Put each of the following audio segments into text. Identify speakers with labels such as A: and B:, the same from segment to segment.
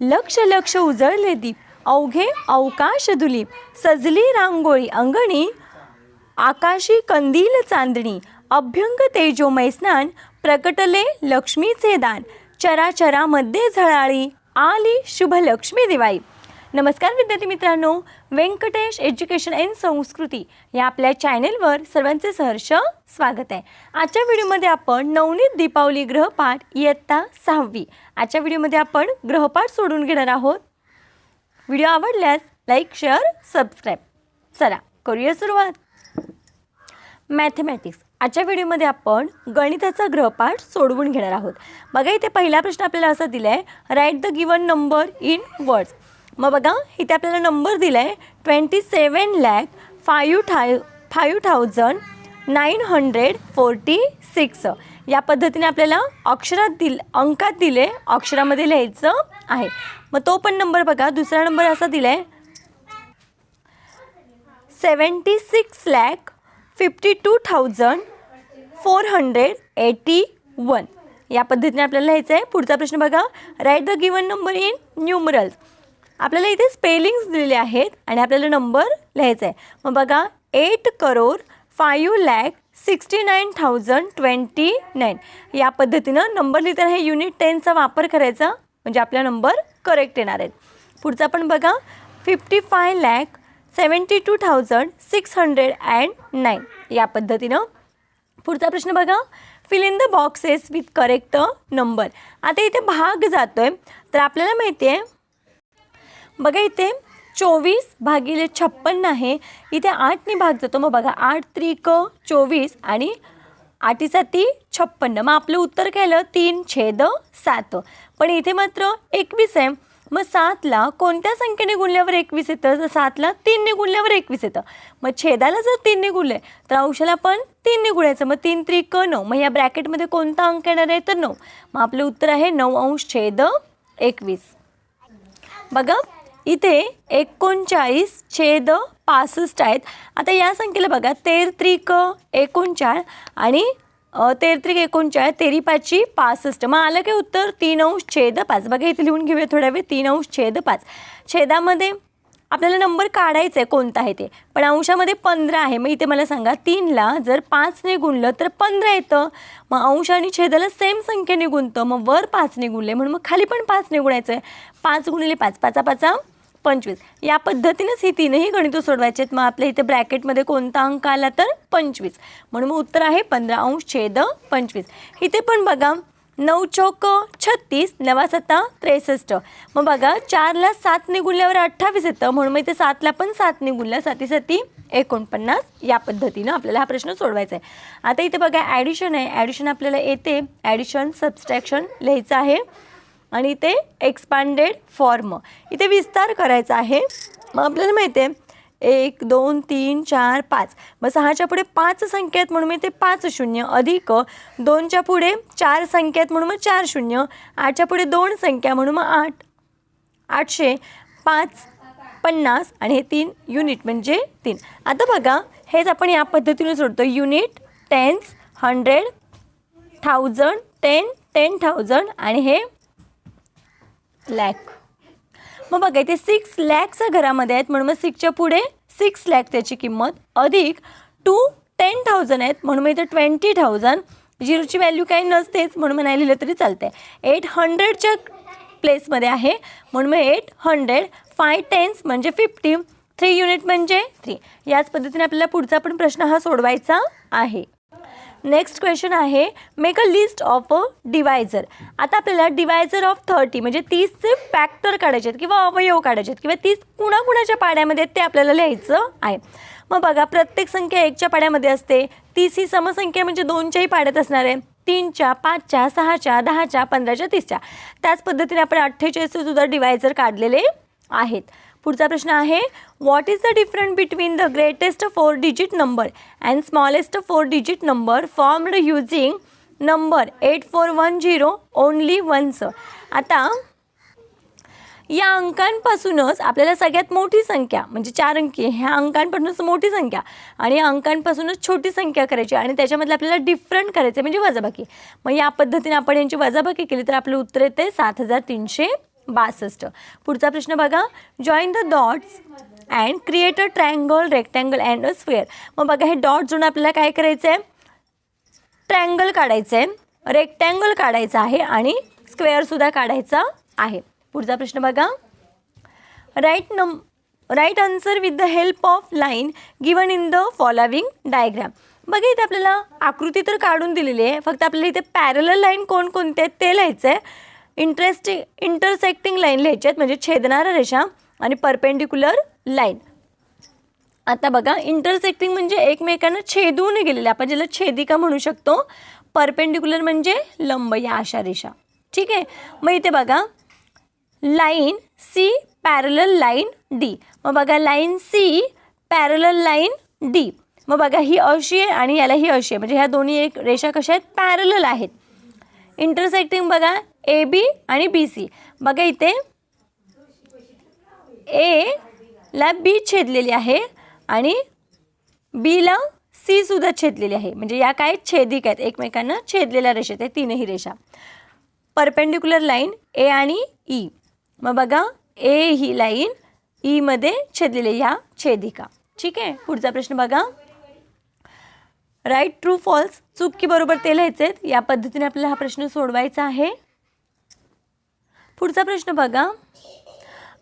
A: लक्ष लक्ष उजळले दीप. अवघे अवकाश दुलीप सजली रांगोळी अंगणी. आकाशी कंदील चांदणी. अभ्यंग तेजोमय स्नान. प्रकटले लक्ष्मीचे दान. चराचरामध्ये झळाळी. आली शुभ लक्ष्मी दिवाळी. नमस्कार विद्यार्थी मित्रांनो. व्यंकटेश एज्युकेशन अँड संस्कृती या आपल्या चॅनेलवर सर्वांचे सहर्ष स्वागत आहे. आजच्या व्हिडिओमध्ये आपण नवनीत दीपावली ग्रहपाठ इयत्ता सहावी आजच्या व्हिडिओमध्ये आपण ग्रहपाठ सोडून घेणार आहोत. व्हिडिओ आवडल्यास लाईक शेअर सबस्क्राईब. चला करूया सुरुवात. मॅथमॅटिक्स. आजच्या व्हिडिओमध्ये आपण गणिताचा ग्रहपाठ सोडवून घेणार आहोत. बघा इथे पहिला प्रश्न आपल्याला असा दिला आहे write the given number in words मग बघा इथे आपल्याला नंबर दिला आहे ट्वेंटी सेवन लॅक फायू थाय five thousand nine hundred forty six या पद्धतीने आपल्याला अक्षरात दिल अंकात दिले अक्षरामध्ये लिहायचं आहे. मग तो पण नंबर बघा दुसरा नंबर असा दिला आहे seventy six lakh fifty two thousand four hundred eighty one या पद्धतीने आपल्याला लिहायचं आहे. पुढचा प्रश्न बघा. Write the given number in numerals आपल्याला इथे स्पेलिंग्स दिलेले आहेत आणि आपल्याला नंबर लिहायचा आहे मग बघा eight crore five lakh sixty nine thousand twenty nine या पद्धतीनं नंबर लिहिताना हे युनिट टेनचा वापर करायचा म्हणजे आपला नंबर करेक्ट येणार आहेत पुढचा पण बघा fifty five lakh seventy two thousand six hundred and nine या पद्धतीनं. पुढचा प्रश्न बघा fill in the boxes with correct number आता इथे भाग जातो आहे तर आपल्याला माहिती आहे बघा इथे चोवीस भागिले छप्पन्न आहे. इथे आठने भाग जातो. मग बघा आठ त्रिक चोवीस आणि आठीसाठी छप्पन्न. मग आपलं उत्तर केलं तीन छेद सात. पण इथे मात्र एकवीस आहे. मग सातला कोणत्या संख्येने गुणल्यावर एकवीस येतं? तर सातला तीनने गुणल्यावर एकवीस येतं. मग छेदाला जर तीनने गुणले तर अंशाला पण तीनने गुणायचं. मग तीन त्रिक नऊ. मग या ब्रॅकेटमध्ये कोणता अंक येणार आहे? तर नऊ. मग आपलं उत्तर आहे नऊ अंश छेद एकवीस. बघा इथे एकोणचाळीस छेद पासष्ट आहेत. आता या संख्येला बघा तेर त्रिक एकोणचाळ आणि तेरत्रिक तेर त्रिक एकोणचाळ तेरी पाचची पासष्ट. मग आलं काय उत्तर तीन अंश छेद पाच. बघा इथे लिहून घेऊया थोड्या वेळ. तीन अंश छेद पाच. छेदामध्ये आपल्याला नंबर काढायचा आहे कोणता आहे ते. पण अंशामध्ये पंधरा आहे. मग इथे मला सांगा तीनला जर पाचने गुणलं तर पंधरा येतं. मग अंश आणि छेदाला सेम संख्येने गुणतं. मग वर पाचने गुणले म्हणून मग खाली पण पाचने गुणायचं आहे पाच गुणिले पाच. पाचा पाचा पंचवीस. या पद्धतीनेच ही तीनही गणितं सोडवायचे आहेत. मग आपल्या इथे ब्रॅकेटमध्ये कोणता अंक आला तर पंचवीस. म्हणून मग उत्तर आहे पंधरा अंश छेद पंचवीस. इथे पण बघा नऊ चौक छत्तीस नवा सत्ता त्रेसष्ट. मग बघा चारला सात गुणल्यावर अठ्ठावीस येतं. म्हणून मग इथे सातला पण सात गुणल्या साती साती एकोणपन्नास. या पद्धतीनं आपल्याला हा प्रश्न सोडवायचा आहे. आता इथे बघा ॲडिशन आहे. ॲडिशन आपल्याला येते. ॲडिशन सबस्ट्रॅक्शन लिहायचं आहे. आणि ते एक्सपांडेड फॉर्म इथे विस्तार करायचा आहे. मग आपल्याला माहिती आहे एक दोन तीन चार पाच. मग सहाच्या पुढे पाच संख्या आहेत म्हणून मग ते पाच शून्य अधिक दोनच्या पुढे चार संख्या आहेत म्हणून मग चार शून्य. आठच्या पुढे दोन संख्या म्हणून मग आठ. आठशे पाच पन्नास आणि हे तीन युनिट म्हणजे तीन. आता बघा हेच आपण या पद्धतीने सोडतो unit tens hundred thousand ten ten thousand आणि हे लॅक मग बघा इथे सिक्स लॅक्सच्या घरामध्ये आहेत. म्हणून मग सिक्सच्या पुढे सिक्स लॅक त्याची किंमत अधिक टू टेन थाउजंड आहेत. म्हणून मग इथे ट्वेंटी थाउजंड झिरोची व्हॅल्यू काही नसतेच. म्हणून मी नाही लिहिलं तरी चालते एट हंड्रेडच्या प्लेसमध्ये आहे. म्हणून मग एट हंड्रेड फाय टेन्स म्हणजे फिफ्टी थ्री युनिट म्हणजे थ्री याच पद्धतीने आपल्याला पुढचा पण प्रश्न हा सोडवायचा आहे. नेक्स्ट क्वेश्चन आहे make a list of a divisor आता आपल्याला डिवायझर ऑफ थर्टी म्हणजे तीसचे फॅक्टर काढायचे आहेत किंवा अवयव काढायचे आहेत किंवा तीस कुणाकुणाच्या पाड्यामध्ये आहेत ते आपल्याला लिहायचं आहे. मग बघा प्रत्येक संख्या एकच्या पाड्यामध्ये असते. तीस ही समसंख्या म्हणजे दोनच्याही पाड्यात असणार आहे. तीनच्या पाचच्या सहाच्या दहाच्या पंधराच्या तीसच्या. त्याच पद्धतीने आपण अठ्ठेचाळीसचे सुद्धा डिवायझर काढलेले आहेत. पुढचा प्रश्न आहे what is the different between the greatest four digit number and smallest four digit number formed using number eight four one zero only once आता या अंकांपासूनच आपल्याला सगळ्यात मोठी संख्या म्हणजे चार अंकी ह्या अंकांपासूनच मोठी संख्या आणि या अंकांपासूनच छोटी संख्या करायची आणि त्याच्यामधलं आपल्याला डिफरंट करायचं म्हणजे वजाबाकी. मग या पद्धतीने आपण यांची वजाबाकी केली तर आपलं उत्तर येते सात हजार तीनशे बासष्ट. पुढचा प्रश्न बघा. Join the dots and create a triangle rectangle and a square मग बघा हे डॉट जोडून आपल्याला काय करायचं आहे ट्रँगल काढायचं आहे रेक्टँगल काढायचं आहे आणि स्क्वेअरसुद्धा काढायचा आहे. पुढचा प्रश्न बघा. राईट नम right answer with the help of line given in the following diagram बघा इथे आपल्याला आकृती तर काढून दिलेली आहे. फक्त आपल्याला इथे पॅरल लाईन कोणकोणते आहेत ते लिहायचं आहे इंटरेस्टिंग इंटरसेक्टिंग लाईन लिहायच्या आहेत म्हणजे छेदणाऱ्या रेषा आणि परपेंडिक्युलर लाईन आता बघा इंटरसेक्टिंग म्हणजे एकमेकांना छेदून गेलेले. आपण ज्याला छेदिका म्हणू शकतो परपेंडिक्युलर म्हणजे लंब या अशा रेषा. ठीक आहे? मग इथे बघा line C parallel line D मग बघा line C parallel line D मग बघा ही अशी आहे आणि याला ही अशी आहे. म्हणजे ह्या दोन्ही एक रेषा कशा आहेत? पॅरल आहेत. इंटरसेक्टिंग बघा ए बी आणि बी सी. बघा इथे. ए ला बी छेदलेली आहे आणि बीला सी सुद्धा छेदलेली आहे. म्हणजे या काय छेदिक आहेत? एकमेकांना छेदलेल्या रेषेत आहे. तीनही रेषा. परपेंडिक्युलर लाईन ए आणि ई मग बघा ए ही लाईन ईमध्ये e छेदलेली ह्या छेदिका. ठीक आहे? पुढचा प्रश्न बघा. राईट ट्रू फॉल्स चूक की बरोबर ते लिहायचे आहेत या पद्धतीने आपल्याला हा प्रश्न सोडवायचा आहे. पुढचा प्रश्न बघा.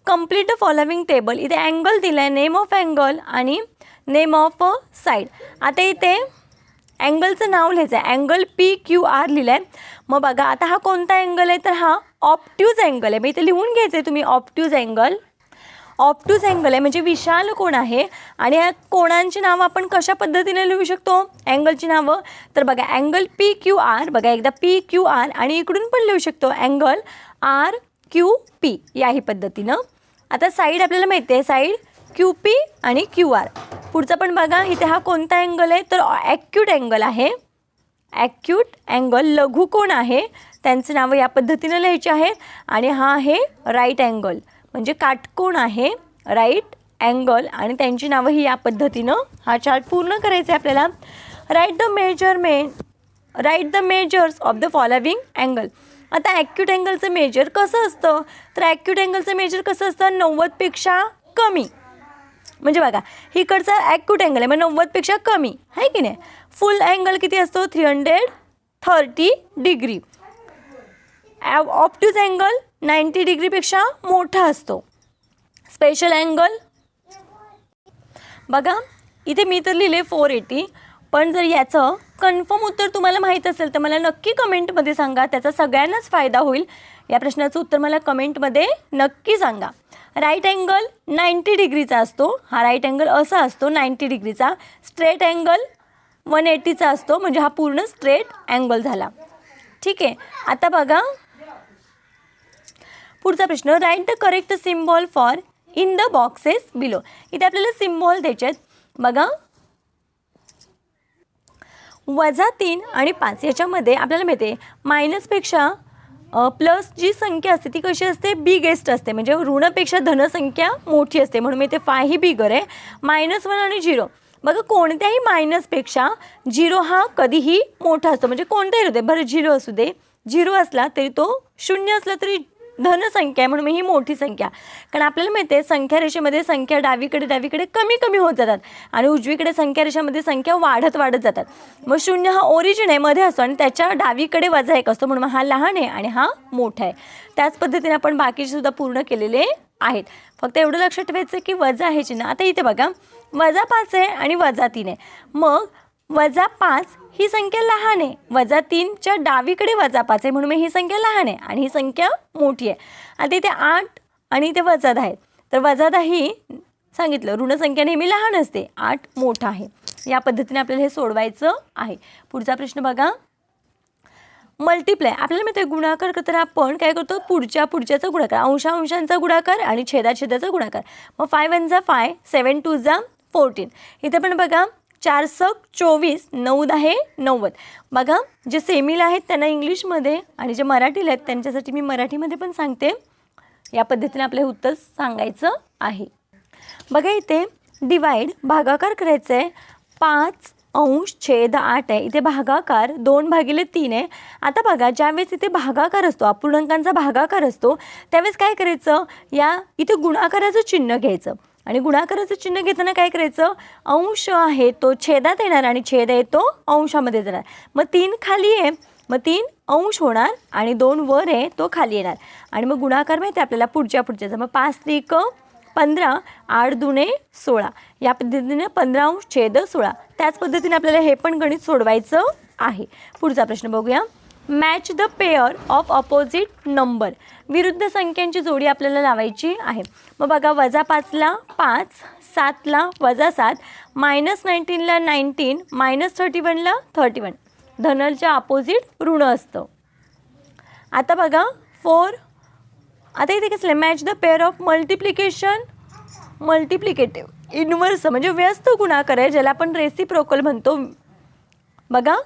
A: कंप्लीट द फॉलोविंग टेबल इथे अँगल दिला आहे नेम ऑफ अँगल आणि नेम ऑफ साईड आता इथे अँगलचं नाव लिहायचं आहे अँगल पी क्यू आर लिहिलं आहे मग बघा आता हा कोणता अँगल आहे? तर हा ऑप्ट्यूज अँगल आहे. मग इथे लिहून घ्यायचं आहे तुम्ही ऑप्ट्यूज अँगल ऑप्ट्यूज अँगल आहे. म्हणजे विशाल कोण आहे? आणि या कोणांची नावं आपण कशा पद्धतीने लिहू शकतो? अँगलची नावं. तर बघा अँगल पी क्यू आर बघा एकदा पी क्यू आर आणि इकडून पण लिहू शकतो. अँगल आर क्यू पी याही पद्धतीनं. आता साईड आपल्याला माहिती आहे साईड क्यू पी आणि क्यू आर. पुढचा पण बघा इथे हा कोणता अँगल आहे? तर ॲक्यूट अँगल आहे. ॲक्यूट अँगल लघु कोण आहे. त्यांचं नावं या पद्धतीनं लिहायचे आहे. आणि हा आहे राईट अँगल म्हणजे काटकोण आहे राईट अँगल आणि त्यांची नावं ही या पद्धतीनं हा चार्ट पूर्ण करायचा आहे आपल्याला write the measurement write the measures of the following angle आता ॲक्यूट अँगलचं मेजर कसं असतं? तर ॲक्यूट अँगलचं मेजर कसं असतं? नव्वदपेक्षा कमी. म्हणजे बघा इकडचा ॲक्यूट अँगल आहे मग नव्वदपेक्षा कमी. आहे की नाही? फुल अँगल किती असतो? Three hundred thirty degree obtuse angle ninety डिग्रीपेक्षा मोठा असतो. स्पेशल अँगल बघा इथे मी तर लिहिले फोर एटी पण जर याचं कन्फर्म उत्तर तुम्हाला माहीत असेल तर मला नक्की कमेंटमध्ये सांगा. त्याचा सगळ्यांनाच फायदा होईल. या प्रश्नाचं उत्तर मला कमेंटमध्ये नक्की सांगा. राईट अँगल नाईंटी डिग्रीचा असतो. हा राईट अँगल असा असतो नाईंटी डिग्रीचा स्ट्रेट अँगल वन एटीचा असतो. म्हणजे हा पूर्ण स्ट्रेट अँगल झाला. ठीक आहे. आता बघा. पुढचा प्रश्न. Write the correct symbol for in the boxes below इथे आपल्याला सिम्बॉल द्यायचे आहेत. बघा. वजा तीन आणि पाच याच्यामध्ये आपल्याला माहिती आहे मायनसपेक्षा प्लस जी संख्या असते ती कशी असते? बिगेस्ट असते. म्हणजे ऋणपेक्षा धनसंख्या मोठी असते. म्हणून मी ते फाय ही बिगर आहे. मायनस वन आणि झिरो बघा कोणत्याही मायनसपेक्षा झिरो हा कधीही मोठा असतो. म्हणजे कोणताही होते बरं झिरो असू दे. झिरो असला तरी तो शून्य असला तरी धनसंख्या आहे म्हणून ही मोठी संख्या. कारण आपल्याला माहिती आहे संख्या रेषेमध्ये संख्या डावीकडे डावीकडे कमी कमी होत जातात. आणि उजवीकडे संख्या रेषेमध्ये संख्या वाढत वाढत जातात. मग शून्य हा ओरिजिन आहे मध्ये असतो. आणि त्याच्या डावीकडे वजा एक असतो. म्हणून हा लहान आहे आणि हा मोठा आहे. त्याच पद्धतीने आपण बाकीचे सुद्धा पूर्ण केलेले आहेत. फक्त एवढं लक्षात ठेवायचं की वजा आहे चिन्ह. आता इथे बघा. वजा पाच आहे आणि वजा तीन आहे. मग वजा पाच ही संख्या लहान आहे. वजा तीनच्या डावीकडे वजा पाच आहे. म्हणून ही संख्या लहान आहे आणि ही संख्या मोठी आहे. आता इथे आठ आणि इथे वजा दहा आहेत. तर वजा दहा ही सांगितलं. ऋणसंख्या नेहमी लहान असते. आठ मोठा आहे. या पद्धतीने आपल्याला हे सोडवायचं आहे. पुढचा प्रश्न बघा. मल्टिप्लाय आपल्याला माहिती आहे गुणाकार करताना आपण काय करतो? पुढच्या पुढच्याचा गुणाकार. अंशा अंशांचा गुणाकार आणि छेदाछेदाचा गुणाकार. मग फाय वन जा फाय सेवन टू जा फोर्टीन इथे पण बघा. चार सक चोवीस नऊ दहा नव्वद. बघा जे सेमीला आहेत त्यांना इंग्लिशमध्ये आणि जे मराठीला आहेत त्यांच्यासाठी मी मराठीमध्ये पण सांगते. या पद्धतीने आपलं उत्तर सांगायचं आहे. बघा इथे डिवाईड भागाकार करायचं आहे पाच अंश छेद आठ आहे. इथे भागाकार दोन भागिले तीन आहे. आता बघा ज्यावेळेस इथे भागाकार असतो अपूर्णांकांचा भागाकार असतो त्यावेळेस काय करायचं? या इथे गुणाकाराचं चिन्ह घ्यायचं. आणि गुणाकाराचं चिन्ह घेताना काय करायचं? अंश आहे तो छेदात येणार आणि छेद आहे तो अंशामध्ये जाणार. मग तीन खाली आहे मग तीन अंश होणार आणि दोन वर आहे तो खाली येणार. आणि मग गुणाकार माहिती आहे आपल्याला पुढच्या पुढच्याचा मग पाच त्रिक पंधरा आठ दुणे सोळा. या पद्धतीने पंधरा अंश छेद सोळा. त्याच पद्धतीने आपल्याला हे पण गणित सोडवायचं आहे. पुढचा प्रश्न बघूया. Match the pair of opposite number. विरुद्ध संख्यांची जोडी आपल्याला लावायची आहे. मग बघा वजा पाचला पाच सातला वजा सात मायनस नाईन्टीनला नाईन्टीन मायनस थर्टी वनला थर्टी वन धनलच्या अपोजिट ऋण असतं. आता बघा फोर आता इथे कसलं? Match the pair of multiplication multiplicative inverse म्हणजे व्यस्त गुणाकार आहे ज्याला आपण रेसिप्रोकल म्हणतो. बघा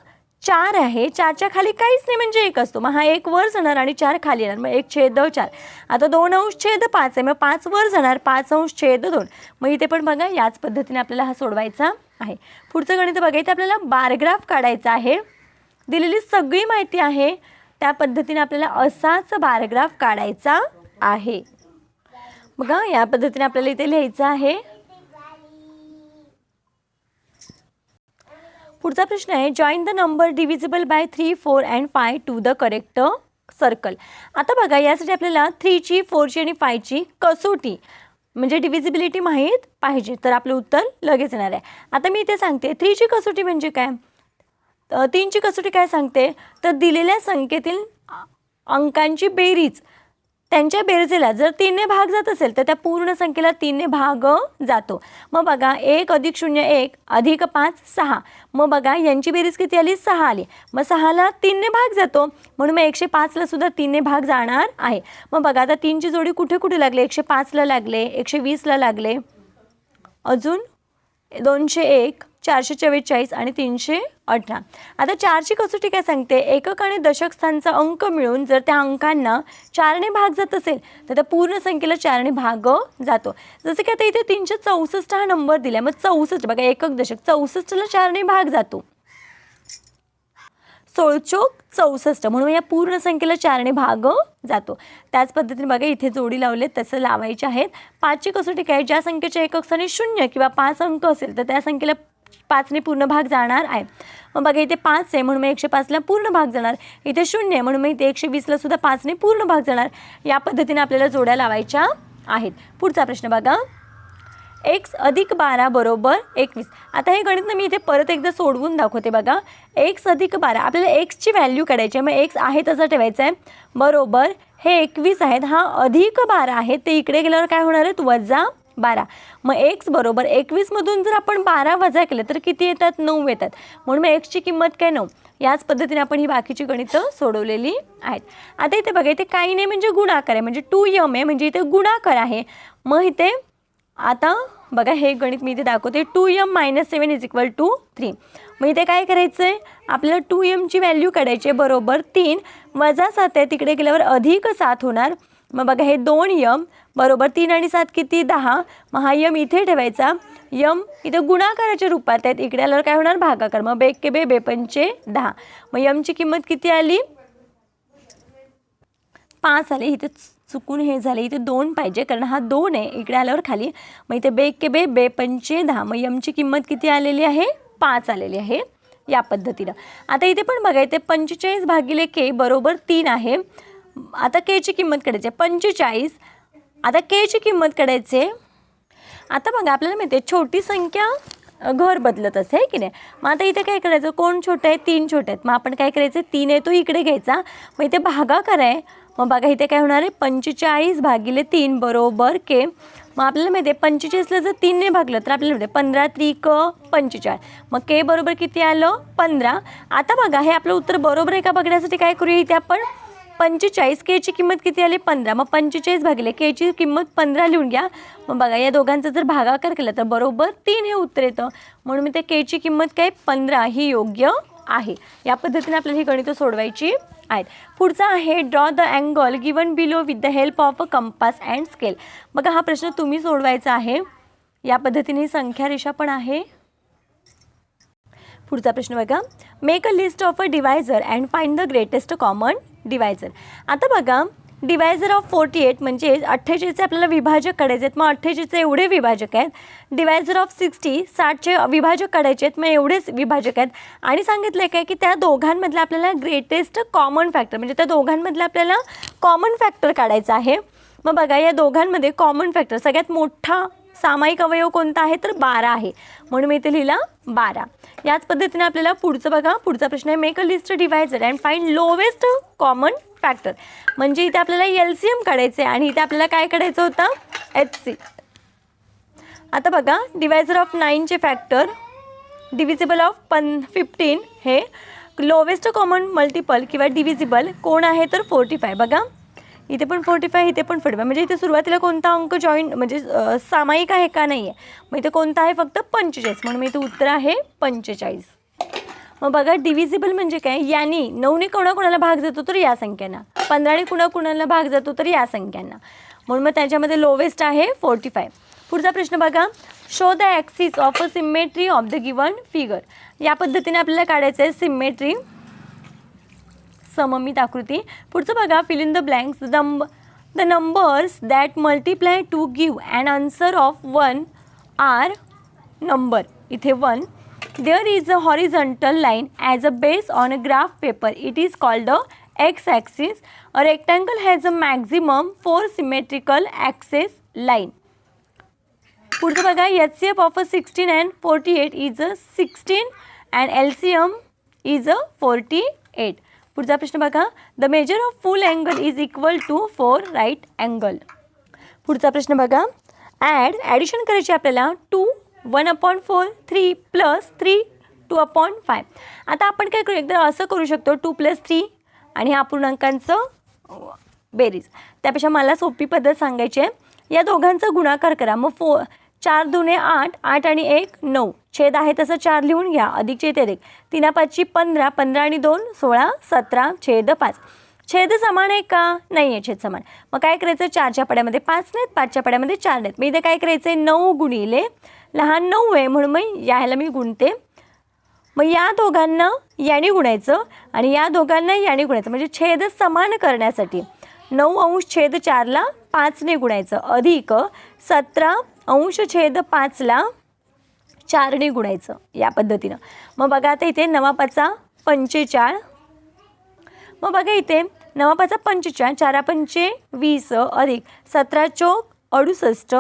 A: चार आहे. चारच्या खाली काहीच नाही म्हणजे एक असतो. मग हा एक वर जाणार आणि चार खाली येणार. मग एक छेद चार. आता दोन अंश छेद पाच आहे. मग पाच वर जाणार. पाच अंश छेद दोन. मग इथे पण बघा याच पद्धतीने आपल्याला हा सोडवायचा आहे. पुढचं गणित बघा इथे आपल्याला बारग्राफ काढायचा आहे. दिलेली सगळी माहिती आहे. त्या पद्धतीने आपल्याला असाच बारग्राफ काढायचा आहे. बघा या पद्धतीने आपल्याला इथे लिहायचं आहे. पुढचा प्रश्न आहे join the number divisible by three four and five to the correct circle आता बघा यासाठी आपल्याला थ्रीची फोरची आणि फायची कसोटी म्हणजे डिव्हिजिबिलिटी माहीत पाहिजे. तर आपलं उत्तर लगेच येणार आहे. आता मी इथे सांगते थ्रीची कसोटी म्हणजे काय? तीनची कसोटी काय सांगते? तर दिलेल्या संख्येतील अंकांची बेरीज त्यांच्या बेरजेला जर तीनने भाग जात असेल तर त्या पूर्ण संख्येला तीनने भाग जातो. मग बघा एक अधिक शून्य एक अधिक पाच सहा. मग बघा यांची बेरीज किती आली? सहा आली. मग सहाला तीनने भाग जातो. म्हणून मग एकशे पाचला सुद्धा तीनने भाग जाणार आहे. मग बघा आता तीनची जोडी कुठे कुठे लागले? एकशे पाचला लागले एकशे वीसला लागले. अजून दोनशे एक चारशे चव्वेचाळीस आणि तीनशे अठरा. आता चारची कसोटी काय सांगते? एकक आणि दशक स्थानचा अंक मिळून जर त्या अंकांना चारने भाग जात असेल तर त्या पूर्ण संख्येला चारने भाग जातो. जसं की आता इथे तीनशे चौसष्ट हा नंबर दिला मग चौसष्ट बघा एकक दशक चौसष्टला चारने भाग जातो. सोळचोक चौसष्ट म्हणून या पूर्ण संख्येला चारने भाग जातो. त्याच पद्धतीने बघा इथे जोडी लावले तसं लावायचे आहेत. पाचची कसोटी काय? ज्या संख्येच्या एकक स्थानी शून्य किंवा पाच अंक असेल तर त्या संख्येला पाचने पूर्ण भाग जाणार आहे. मग बघा इथे पाच आहे म्हणून मग एकशे पाचला पूर्ण भाग जाणार. इथे शून्य आहे म्हणून मग इथे एकशे वीसला सुद्धा पाचने पूर्ण भाग जाणार. या पद्धतीने आपल्याला जोड्या लावायच्या आहेत. पुढचा प्रश्न बघा. एक्स अधिक बारा बरोबर एकवीस. आता हे गणित ना मी इथे परत एकदा सोडवून दाखवते बघा. एक्स अधिक बारा. आपल्याला एक्सची व्हॅल्यू काढायची आहे. मग एक्स आहे तसं ठेवायचं आहे. बरोबर. हे एकवीस आहेत. हा अधिक बारा आहे. ते इकडे गेल्यावर काय होणार आहेत? वजा बारा. मग एक्स बरोबर एकवीसमधून जर आपण बारा वजा केलं तर किती येतात? नऊ येतात. म्हणून मग एक्सची किंमत काय? नऊ. याच पद्धतीने आपण ही बाकीची गणितं सोडवलेली आहेत. आता इथे बघा इथे काही नाही म्हणजे गुणाकार आहे. म्हणजे टू यम आहे म्हणजे इथे गुणाकार आहे. मग इथे आता बघा हे गणित मी इथे दाखवते. Two m minus seven is equal to three मग इथे काय करायचं आहे आपल्याला टू यमची व्हॅल्यू काढायची आहे बरोबर तीन. वजा सात आहे तिकडे गेल्यावर अधिक सात होणार. मग बघा हे दोन यम बरोबर तीन आणि सात किती? दहा. मग हा यम इथे ठेवायचा. यम इथे गुणाकाराच्या रूपात आहेत. इकडे आल्यावर काय होणार? भागाकार. मग बेक के बे बेपंचे दहा. मग यमची किंमत किती आली? पाच आले. इथे चुकून हे झाले. इथे दोन पाहिजे कारण हा दोन आहे. इकडे आल्यावर खाली. मग इथे बे के बे बेपंचे दहा. मग यमची किंमत किती आलेली आहे? पाच आलेली आहे. या पद्धतीनं. आता इथे पण बघा इथे पंचेचाळीस भागिले के बरोबर तीन आहे. आता केची किंमत काढायची आहे. पंचेचाळीस. आता केची किंमत काढायची. आहे आता बघा आपल्याला माहिती आहे छोटी संख्या घर बदलत असते आहे की नाही? मग आता इथे काय करायचं? कोण छोटं आहे तीन छोटे आहेत. मग आपण काय करायचं? तीन आहे तो इकडे घ्यायचा. मग इथे भागाकार आहे मग बघा इथे काय होणार आहे? पंचेचाळीस भागिले तीन बरोबर के मग आपल्याला माहिती आहे पंचेचाळीसला जर तीनने भागलं तर आपल्याला माहिती आहे पंधरा त्रिक पंचेचाळीस. मग के बरोबर किती आलं? पंधरा. आता बघा हे आपलं उत्तर बरोबर आहे का बघण्यासाठी काय करूया? इथे आपण पंचेचाळीस केची किंमत किती आली? पंधरा. मग पंचेचाळीस भागिले केची किंमत पंधरा लिहून घ्या. मग बघा या दोघांचा जर भागाकार केला तर बरोबर तीन हे उत्तर येतं. म्हणून मी त्या केची किंमत काय? पंधरा ही योग्य आहे. या पद्धतीने आपल्याला ही गणितं सोडवायची आहेत. पुढचा आहे draw the angle given below with the help of a compass and scale बघा हा प्रश्न तुम्ही सोडवायचा आहे. या पद्धतीने ही संख्या रेषा पण आहे. पुढचा प्रश्न बघा. Make a list of a divisor and find the greatest common divisor आता बघा डिवायझर ऑफ फोर्टी एट म्हणजे अठ्ठेचाळीसचे आपल्याला विभाजक काढायचे आहेत. मग अठ्ठेचाळीसचे एवढे विभाजक आहेत. डिवायझर ऑफ सिक्स्टी साठचे विभाजक काढायचे आहेत. मग एवढेच विभाजक आहेत. आणि सांगितलं काय की त्या दोघांमधलं आपल्याला ग्रेटेस्ट कॉमन फॅक्टर म्हणजे त्या दोघांमधलं आपल्याला कॉमन फॅक्टर काढायचा आहे. मग बघा या दोघांमध्ये कॉमन फॅक्टर सगळ्यात मोठा सामायिक अवयव कोणता आहे? तर बारा आहे. म्हणून मी इथे लिहिला बारा. याच पद्धतीने आपल्याला पुढचं बघा. पुढचा प्रश्न आहे make a list divisor and find lowest common factor म्हणजे इथे आपल्याला एल सी एम काढायचं आहे आणि इथे आपल्याला काय काढायचं होतं? एच सी आता बघा डिवायझर ऑफ नाईनचे फॅक्टर डिव्हिजिबल ऑफ पन फिफ्टीन हे लोवेस्ट कॉमन मल्टिपल किंवा डिव्हिजिबल कोण आहे? तर फोर्टी फाय बघा. इथे पण फोर्टी फाय इथे पण फोर्टी फाय म्हणजे इथे सुरुवातीला कोणता अंक जॉईंट म्हणजे सामायिक आहे का नाही आहे मग इथे कोणता आहे फक्त पंचेचाळीस. म्हणून इथे उत्तर आहे पंचेचाळीस. मग बघा डिव्हिजिबल म्हणजे काय? यानी नऊने कोणाकोणाला भाग जातो तर या संख्यांना. पंधराने कुणाकुणाला भाग जातो तर या संख्यांना. म्हणून मग त्याच्यामध्ये लोवेस्ट आहे फोर्टी फाय पुढचा प्रश्न बघा. Show the axis of a symmetry of the given figure या पद्धतीने आपल्याला काढायचं आहे सिमेट्री सममित आकृती. पुढचं बघा fill in the blanks दंब the numbers that multiply to give and answer of one are number इथे one there is a horizontal line as a base on a graph paper it is called a X axis a rectangle has a maximum four symmetrical axes line पुढचं बघा H C F of a sixteen and forty eight is a sixteen and L C M is a forty eight पुढचा प्रश्न बघा. The measure of full angle is equal to four right angle पुढचा प्रश्न बघा. Add addition करायची आपल्याला two one point four three plus three two point five आता आपण काय करू? एकदा असं करू शकतो टू प्लस थ्री आणि ह्या पूर्णांकांचं बेरीज. त्यापेक्षा मला सोपी पद्धत सांगायची आहे. या दोघांचा गुणाकार करा. मग फो चार दुने आठ आठ आणि एक नऊ. छेद आहे तसं चार लिहून घ्या. अधिक छेद एक. तिना पाचची पंधरा पंधरा आणि दोन सोळा सतरा छेद पाच. छेद समान आहे का? नाही आहे छेद समान. मग काय करायचं? चारच्या पड्यामध्ये पाच नाहीत पाचच्या पड्यामध्ये चार नाहीत. मग इथे काय करायचं आहे नऊ गुणिले लहान नऊ आहे. म्हणून मग याला मी गुणते. मग या दोघांना याने गुणायचं आणि या दोघांना याने गुणायचं. म्हणजे छेद समान करण्यासाठी नऊ अंश छेद चारला पाचने गुणायचं. अधिक सतरा अंश छेद पाचला चारने गुणायचं या पद्धतीनं. मग बघा आता इथे नवापाचा पंचेचाळ. मग बघा इथे नवापाचा पंचेचाळ चारा पंचे वीस अधिक सतरा चोक अडुसष्ट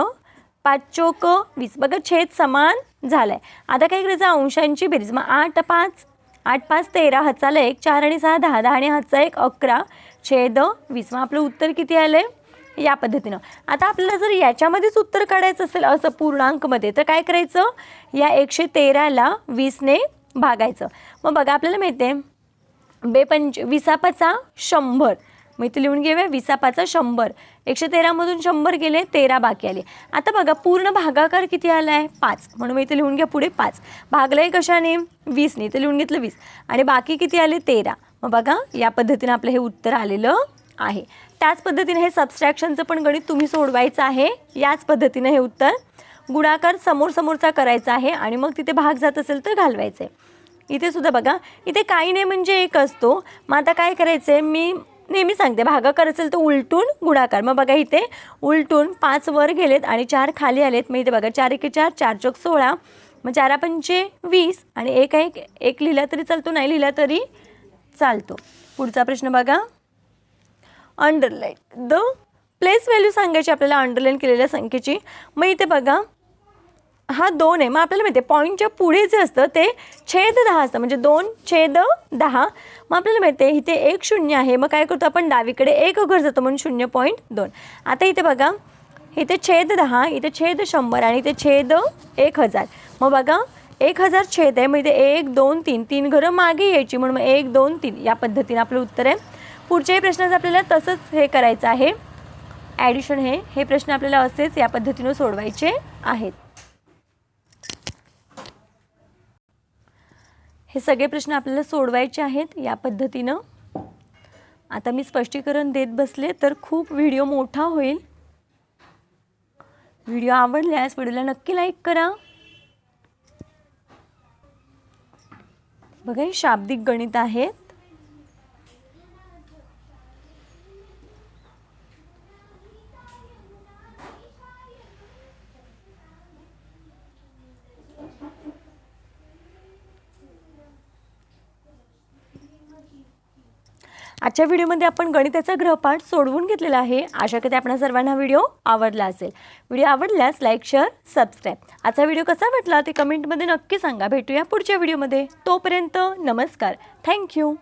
A: पाच चोक वीस. बघा छेद समान झाला आहे आता काय करायचं? अंशांची बेरीज. मग आठ पाच आठ पाच तेरा हातचाला एक चार आणि सहा दहा दहा आणि हातचा एक अकरा छेद वीस. मग आपलं उत्तर किती आलं आहे या पद्धतीनं. आता आपल्याला जर याच्यामध्येच उत्तर काढायचं असेल असं पूर्णांकमध्ये तर काय करायचं? या एकशे तेराला वीसने भागायचं. मग बघा आपल्याला माहिती आहे बेपंच विसापाचा शंभर. मग इथे लिहून घेऊया विसापाचा शंभर. एकशे तेरामधून शंभर गेले तेरा बाकी आले. आता बघा पूर्ण भागाकार किती आला आहे पाच. म्हणून मी इथे लिहून घ्या पुढे पाच. भागलं आहे कशाने? वीसने. इथे लिहून घेतलं वीस. आणि बाकी किती आले? तेरा. मग बघा या पद्धतीनं आपलं हे उत्तर आलेलं आहे. त्याच पद्धतीने हे सबस्ट्रॅक्शनचं पण गणित तुम्ही सोडवायचं आहे. याच पद्धतीनं हे उत्तर गुणाकार समोर समोरचा करायचा आहे आणि मग तिथे भाग जात असेल तर घालवायचं. आहे इथे सुद्धा बघा इथे काही नाही म्हणजे एक असतो. मग आता काय करायचं? आहे मी नेहमी सांगते भागाकार असेल तर उलटून गुणाकार. मग बघा इथे उलटून पाच वर गेलेत आणि चार खाली आलेत. मग इथे बघा चार एके चार चार चौक सोळा. मग चारा पंचे वीस आणि एक एक एक लिहिला तरी चालतो नाही लिहिला तरी चालतो. पुढचा प्रश्न बघा. अंडरलाईन द प्लेस व्हॅल्यू सांगायची आपल्याला अंडरलाईन केलेल्या संख्येची. मग इथे बघा हा दोन आहे. मग आपल्याला माहिती आहे पॉईंटच्या पुढे जे असतं ते छेद दहा असतं. म्हणजे दोन छेद दहा. मग आपल्याला माहिती आहे इथे एक शून्य आहे. मग काय करतो आपण? डावीकडे एक घर जातो म्हणून शून्य पॉईंट दोन. आता इथे बघा इथे छेद दहा इथे छेद शंभर आणि इथे छेद एक हजार. मग बघा एक हजार छेद आहे. मग इथे एक दोन तीन तीन घरं मागे यायची. म्हणून मग एक दोन तीन. या पद्धतीने आपलं उत्तर आहे. पुढच्याही प्रश्नाचं आपल्याला तसंच हे करायचं आहे. ॲडिशन हे हे प्रश्न आपल्याला असेच या पद्धतीनं सोडवायचे आहेत. हे सगळे प्रश्न आपल्याला सोडवायचे आहेत या पद्धतीनं. आता मी स्पष्टीकरण देत बसले तर खूप व्हिडिओ मोठा होईल. व्हिडिओ आवडल्यास व्हिडिओला नक्की लाईक करा. बघा हे शाब्दिक गणित आहेत आजच्या व्हिडिओमध्ये आपण गणिताचा ग्रहपाठ सोडवून घेतलेला आहे. आशा करते आपणा सर्वांना व्हिडिओ आवडला असेल. व्हिडिओ आवडल्यास लाईक शेअर सबस्क्राईब. आजचा व्हिडिओ कसा वाटला ते कमेंटमध्ये नक्की सांगा. भेटूया पुढच्या व्हिडिओमध्ये. तोपर्यंत नमस्कार. थँक्यू.